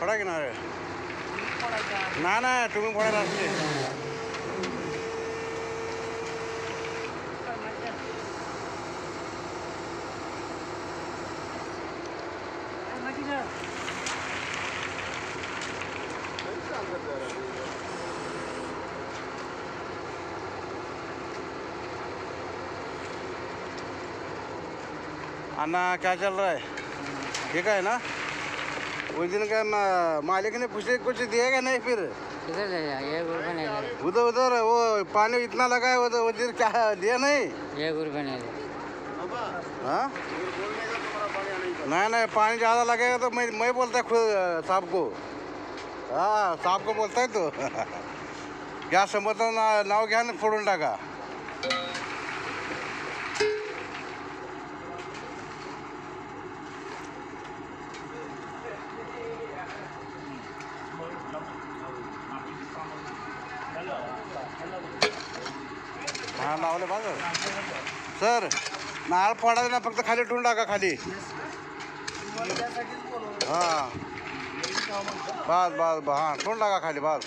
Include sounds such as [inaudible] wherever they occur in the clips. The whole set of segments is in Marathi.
फोडा की नारळ नाही नाही तुम्ही फोडायला असते अन्ना क्या चल रहा है ठीक है ना उस दिन का मा- मालिक ने पूछे कुछ दिएगा नहीं फिर? किधर ले जा एक रुपये नहीं दे उधर उधर वो पानी इतना लगा है उधर उधर क्या दिया नहीं? एक रुपये नहीं दे हाँ? नहीं नहीं पानी ज़्यादा लगेगा तो मैं मैं बोलता खुद साहब को। हाँ साहब को बोलता है तो। [laughs] क्या समजतो ना नाव घ्या ना फोडून टाका हा लावले बघा. सर नारळ फोडायला ना फक्त खाली ठेवून टाका खाली. हां. बस बस बस. हां ठेवून टाका खाली बस.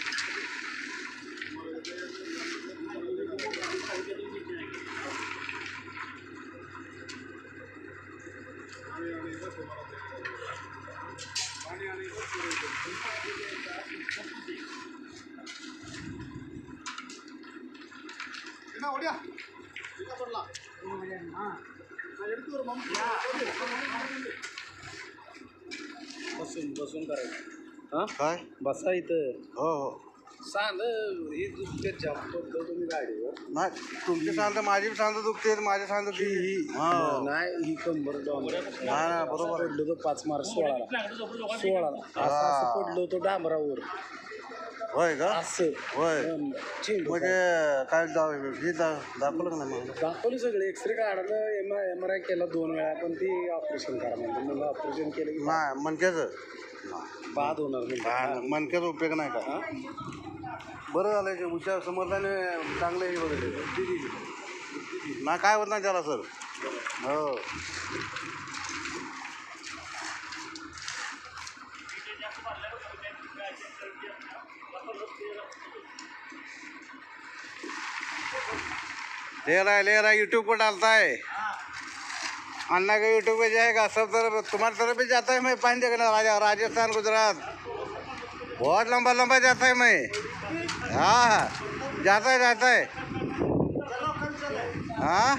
साठ टक्के जाऊ साठ टक्के चालू करायचं साठ ठेवायचं चालू करायचं हां चालो चला आता काय कसं बोलू बसून बसून करायचं हा काय बसा इथं हो हो ही तुम्ही गाडीवर. नाही तुमची सांगत माझी सांगत दुखते माझी सांगत दुखते ही. हां. नाही ही कंबर नाही नाही बरोबर आहे. पडलो तो पाच सोळाला. झोपलं लोकांना सोळाला. असं असं पडलो तो डांबरावर. होय का? असं. होय. अन चेंडू म्हणजे काय? दाव हे दा दाखवलं का नाही मला? दाखवली सगळे. एक्सरे काढलं M I M R I केला दोन वेळा पण ती ऑपरेशन करा म्हणते म्हणलं ऑपरेशन केलं की नाही मणक्याचं. बाद होणार हा, म्हणजे मणक्याचा उपयोग नाही का? बरं झालं ते हुशार समर्थाने चांगलं हे बघितले ना काय होत नाही त्याला सर? हो. ले रहा है ले रहा है यूट्यूब को डालता है अन्ना का यूट्यूब पे जाएगा सब तरफ तुम्हाला तरफ भी जाता है मैं पानी देखने राजस्थान गुजरात. बहुत लंबा लंबा जाता है मैं. हाँ हाँ। जाता है जाता है। हाँ?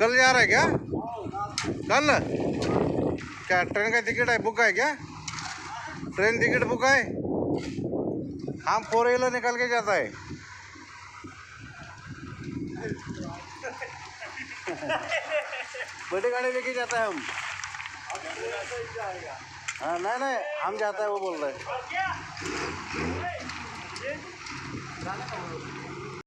कल जा रहा है क्या? कल? क्या, ट्रेन का टिकट है, बुक है क्या? ट्रेन टिकट बुक है? हम फोर व्हीलर निकल के जाता है। बड़ी गाड़ी लेके जाता है हम। हाँ नहीं नहीं, हम जाता है, वो बोल रहे हैं। হচ্ছে